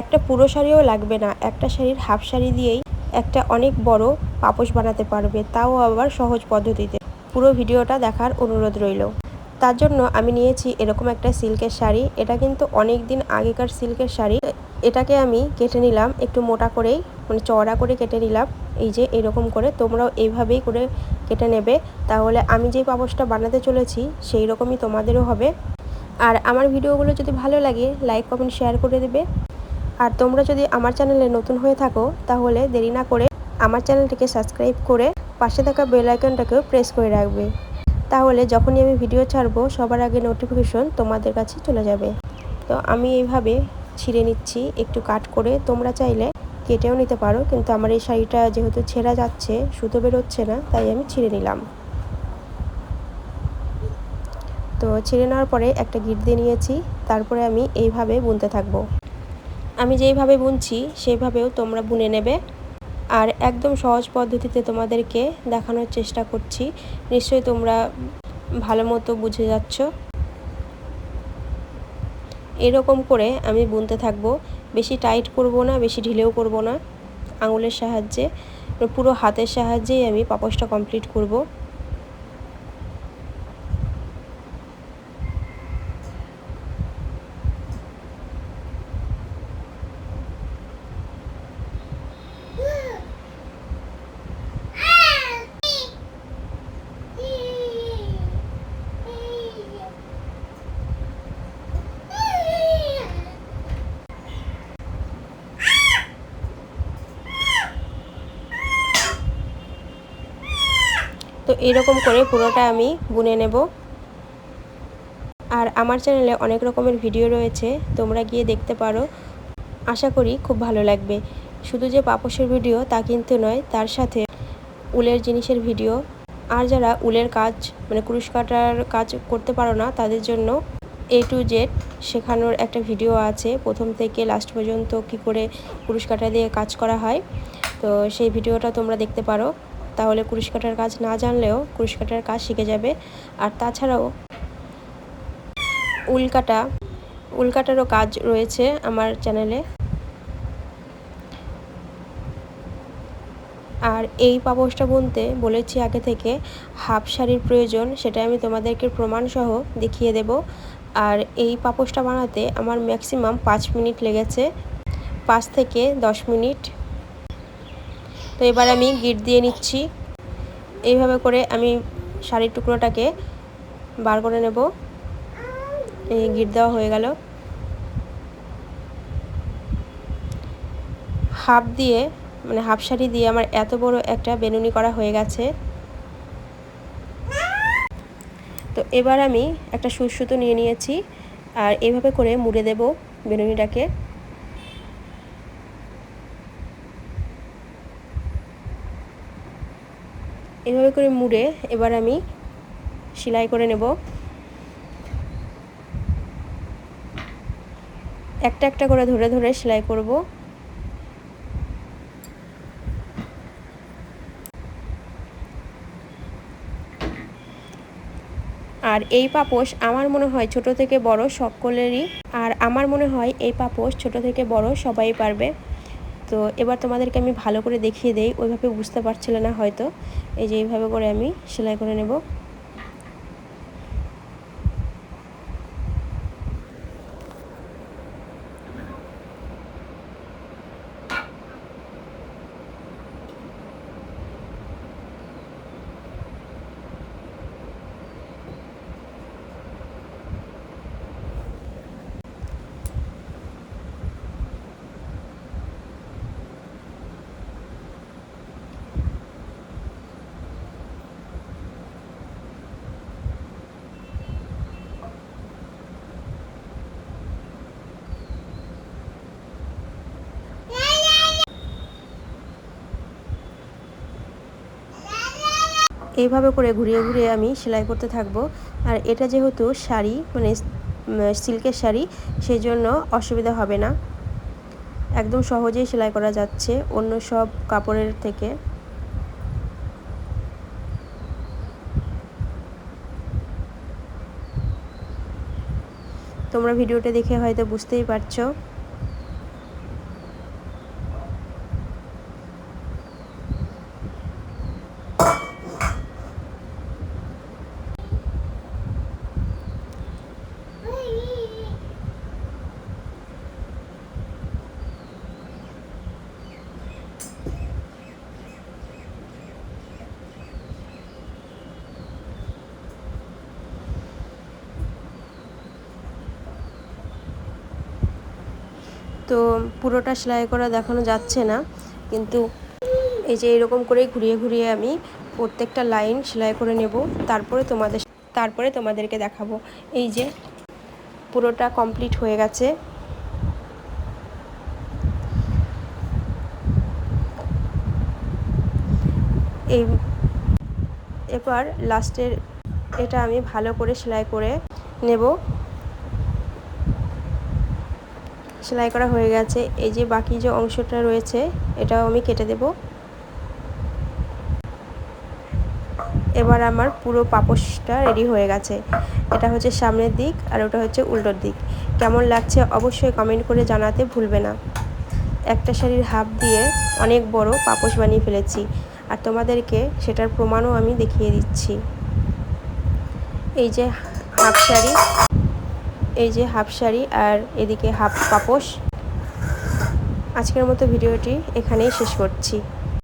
একটা পুরো শাড়িও লাগবে না, একটা শাড়ির হাফ শাড়ি দিয়েই একটা অনেক বড় পাপোশ বানাতে পারবে, তাও আবার সহজ পদ্ধতিতে। পুরো ভিডিওটা দেখার অনুরোধ রইল। তার জন্য আমি নিয়েছি এরকম একটা সিল্কের শাড়ি, এটা কিন্তু অনেক দিন আগেকার সিল্কের শাড়ি। এটাকে আমি কেটে নিলাম, একটু মোটা করেই মানে চওড়া করে কেটে নিলাম। এই যে এরকম করে, তোমরাও এইভাবেই করে কেটে নেবে। তাহলে আমি যে পাপোশটা বানাতে চলেছি সেই রকমই তোমাদেরও হবে। আর আমার ভিডিওগুলো যদি ভালো লাগে, লাইক, কমেন্ট, শেয়ার করে দেবে। আর তোমরা যদি আমার চ্যানেলে নতুন হয়ে থাকো, তাহলে দেরি না করে আমার চ্যানেলটিকে সাবস্ক্রাইব করে পাশে থাকা বেল আইকনটাকেও প্রেস করে রাখবে। তাহলে যখনই আমি ভিডিও ছাড়বো, সবার আগে নোটিফিকেশন তোমাদের কাছে চলে যাবে। তো আমি এইভাবে ছিঁড়ে নিচ্ছি, একটু কাট করে। তোমরা চাইলে কেটেও নিতে পারো, কিন্তু আমার এই শাড়িটা যেহেতু ছেঁড়া যাচ্ছে, সুতো বেরোচ্ছে না, তাই আমি ছিঁড়ে নিলাম। তো ছিঁড়ে নেওয়ার পরে একটা গিট দিয়ে নিয়েছি, তারপরে আমি এইভাবে বুনতে থাকব। আমি যেইভাবে বুনছি, সেইভাবেও তোমরা বুনে নেবে। আর একদম সহজ পদ্ধতিতে তোমাদেরকে দেখানোর চেষ্টা করছি। নিশ্চয়ই তোমরা ভালো মতো বুঝে যাচ্ছ। এরকম করে আমি বুনতে থাকব। বেশি টাইট করব না, বেশি ঢিলেও করব না। আঙুলের সাহায্যে, পুরো হাতের সাহায্যেই আমি পাপোশটা কমপ্লিট করব। তো এরকম করে পুরোটা আমি বুনে নেব। আর আমার চ্যানেলে অনেক রকমের ভিডিও রয়েছে, তোমরা গিয়ে দেখতে পারো। আশা করি খুব ভালো লাগবে। শুধু যে পাপোশের ভিডিও তা কিন্তু নয়, তার সাথে উলের জিনিসের ভিডিও। আর যারা উলের কাজ মানে কুরুশ কাটার কাজ করতে পারো না, তাদের জন্য এ টু জেড শেখানোর একটা ভিডিও আছে। প্রথম থেকে লাস্ট পর্যন্ত কি করে কুরুশ কাটা দিয়ে কাজ করা হয়। তো সেই ভিডিওটা তোমরা দেখতে পারো। তাহলে কুরুশ কাটার কাজ না জানলেও কুরুশ কাটার কাজ শিখে যাবে। আর তাছাড়াও উল কাটা উল কাটারও কাজ রয়েছে আমার চ্যানেলে। আর এই পাপোশটা বুনতে বলেছি আগে থেকে, হাফ শাড়ির প্রয়োজন সেটা আমি তোমাদেরকে প্রমাণসহ দেখিয়ে দেব। আর এই পাপোশটা বানাতে আমার ম্যাক্সিমাম পাঁচ মিনিট লেগেছে, পাঁচ থেকে দশ মিনিট। তো এবার আমি গিট দিয়ে নিচ্ছি। এইভাবে করে আমি শাড়ির টুকরোটাকে বার করে নেব। এই গিট দেওয়া হয়ে গেল। হাফ দিয়ে মানে হাফ শাড়ি দিয়ে আমার এত বড় একটা বেনুনি করা হয়ে গেছে। তো এবার আমি একটা সুসুতো নিয়ে নিয়েছি আর এইভাবে করে মুড়ে দেব বেনুনিটাকে। এভাবে করে মুড়ে এবার আমি সেলাই করে নেব। একটা একটা করে ধরে ধরে সেলাই করব। আর এই পাপোশ আমার মনে হয় ছোট থেকে বড় সকলেরই, আর আমার মনে হয় এই পাপোশ ছোট থেকে বড় সবাই পারবে। তো এবার তোমাদেরকে আমি ভালো করে দেখিয়ে দেই, ওইভাবে বুঝতে পারছিলে না হয়তো। এই যে এইভাবে করে আমি সেলাই করে নেব। এইভাবে করে ঘুরিয়ে ঘুরিয়ে আমি সেলাই করতে থাকব। আর এটা যেহেতু শাড়ি মানে সিল্কের শাড়ি সেই জন্য অসুবিধা হবে না। একদম সহজেই সেলাই করা যাচ্ছে অন্য সব কাপড়ের থেকে। তোমরা ভিডিওটা দেখে হয়তো বুঝতেই পারছ। তো পুরোটা সেলাই করা দেখানো যাচ্ছে না। কিন্তু এই যে এরকম করেই ঘুরিয়ে ঘুরিয়ে আমি প্রত্যেকটা লাইন সেলাই করে নেব। তারপরে তোমাদের তারপরে তোমাদেরকে দেখাবো। এই যে পুরোটা কমপ্লিট হয়ে গেছে। এই এবার লাস্টের এটা আমি ভালো করে সেলাই করে নেব। সেলাই করা হয়ে গেছে। এই যে বাকি যে অংশটা রয়েছে, এটাও আমি কেটে দেব। এবার আমার পুরো পাপোশটা রেডি হয়ে গেছে। এটা হচ্ছে সামনের দিক আর ওটা হচ্ছে উল্টোর দিক। কেমন লাগছে অবশ্যই কমেন্ট করে জানাতে ভুলবে না। একটা শাড়ির হাফ দিয়ে অনেক বড় পাপোশ বানিয়ে ফেলেছি আর তোমাদেরকে সেটার প্রমাণও আমি দেখিয়ে দিচ্ছি। এই যে হাফ শাড়ি এই যে হাফ শাড়ি আর এদিকে হাফ পাপোশ। আজকের মতো ভিডিওটি এখানেই শেষ করছি।